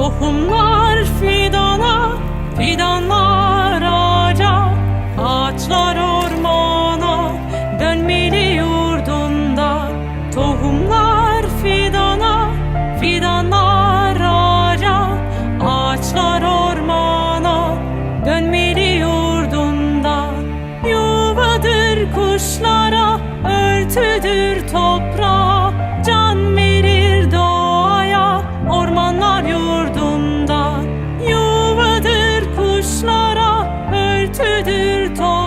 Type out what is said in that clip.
Tohumlar fidana, fidanlar ağaca, ağaçlar ormana, dönmeli yurdunda. Tohumlar fidana, fidanlar ağaca, ağaçlar ormana, dönmeli yurdunda. Yuvadır kuşlara, örtüdür toprağa. told